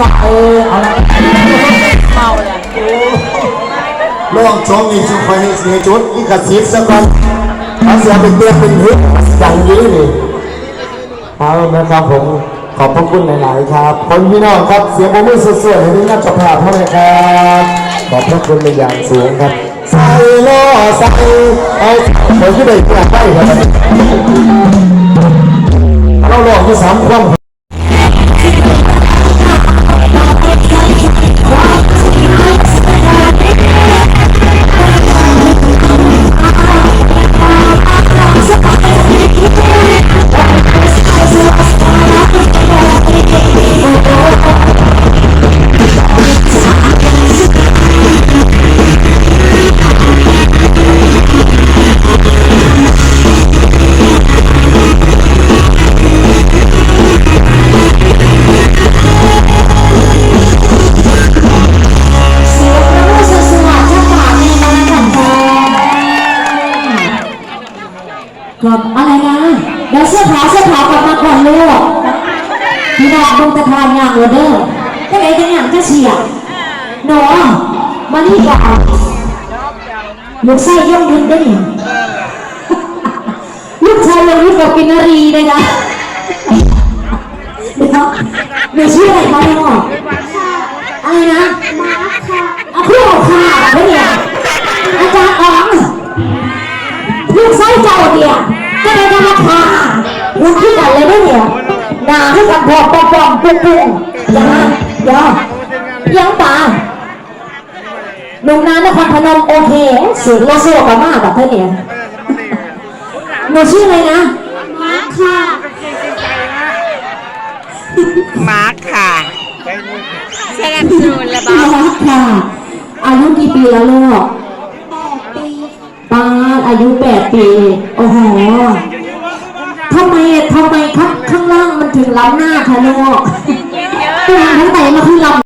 สักเออเอาละเมาเลยลองชมนี่จึงคอยให้เสียจุดอีกกระซิบซะก่อนเอาเสียเป็นเตือนเป็นฮึดอย่างนี้นี่เอานะครับผมขอบพระคุณหลาย ๆ ครับคนพี่น้องครับเสียงโมมือสวยๆให้พี่น้องจะพาพเท่าไหร่ครับขอบพระคุณเป็นอย่างสูงครับใส่ล้อใส่เอาคนที่ได้เปลี่ยนได้ครับ กลับอะไรนะเดี๋ยวเสื้อขาเสื้อขากลับมาก่อนลูกพี่น้องลงตะทานงานออเดอร์ก็เลยจะอย่างจะเฉียบหนูมานี่ก่อนลูกไส้ย่องยุดได้หนิลูกชายยงยุดกับกินนารีเลยนะเดี๋ยวหนูชื่ออะไรคะน้องอะ ลูกที่กันเลยได้เนี่ยนาให้กันพอปอปอมปุ้งปุ้งยังไงเดี๋ยวยังตาหนุ่มนานครพนมโอเคเสียงโลโซกับมากแบบเธอเนี่ยหนูชื่ออะไรนะมาค่ะมาร์คค่ะสนับสนุนระพี่บารักค่ะ อายุกี่ปีแล้วลูกป้าอายุแปดปี โอ้โห ทำไมทำไมข้างข้างล่างมันถึงล้ำหน้าคะลูกเยอะตัวทั้งแต่มาคือลำ